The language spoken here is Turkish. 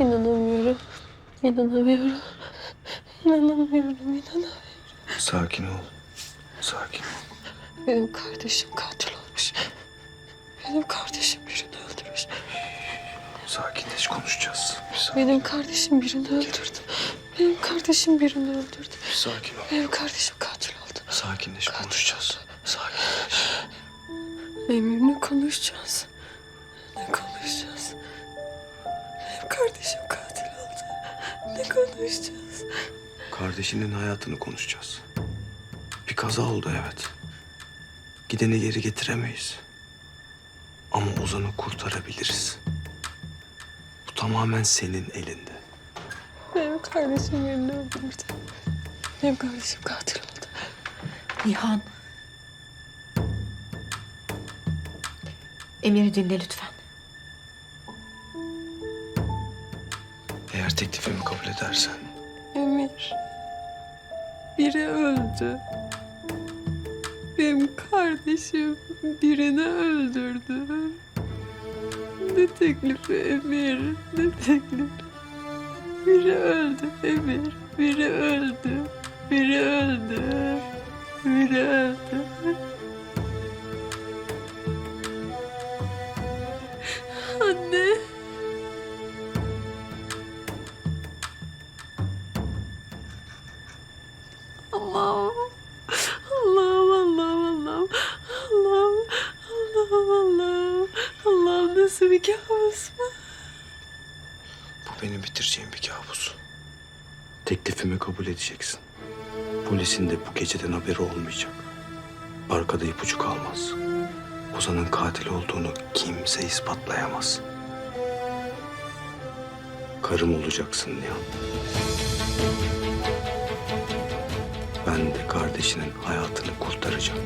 İnanamıyorum. İnanamıyorum. İnanamıyorum. İnanamıyorum. Sakin ol. Sakin ol. Benim kardeşim katil olmuş. Benim kardeşim birini öldürmüş. Sakinleş konuşacağız. Sakin, Benim kardeşim birini öldürdü. Benim kardeşim birini öldürdü. sakin ol. Benim kardeşim katil oldu. Sakinleş konuşacağız. Sakinleş. Emir ne konuşacağız? Ne konuşacağız? Benim kardeşim katil oldu. Ne konuşacağız? Kardeşinin hayatını konuşacağız. Bir kaza oldu evet. Gideni geri getiremeyiz. Ama Ozan'ı kurtarabiliriz. Bu tamamen senin elinde. Benim kardeşim birini öldürdü. Benim kardeşim katil oldu. Nihan. Emir'i dinle lütfen. Eğer teklifimi kabul edersen Emir. Biri öldü. Benim kardeşim birini öldürdü. Ne teklifi Emir? Ne teklifi? Biri öldü Emir. Biri öldü. Biri. Allah'ım. Allah'ım, Allah'ım, Allah'ım. Allah'ım, Allah'ım, Allah'ım. Allah'ım nasıl bir kabus bu? bu benim bitireceğim bir kabus. Teklifimi kabul edeceksin. Polisin de bu geceden haberi olmayacak. Arkada ipucu kalmaz. Ozan'ın katil olduğunu kimse ispatlayamaz. Karım olacaksın Nihan. Ben de kardeşinin hayatını kurtaracağım.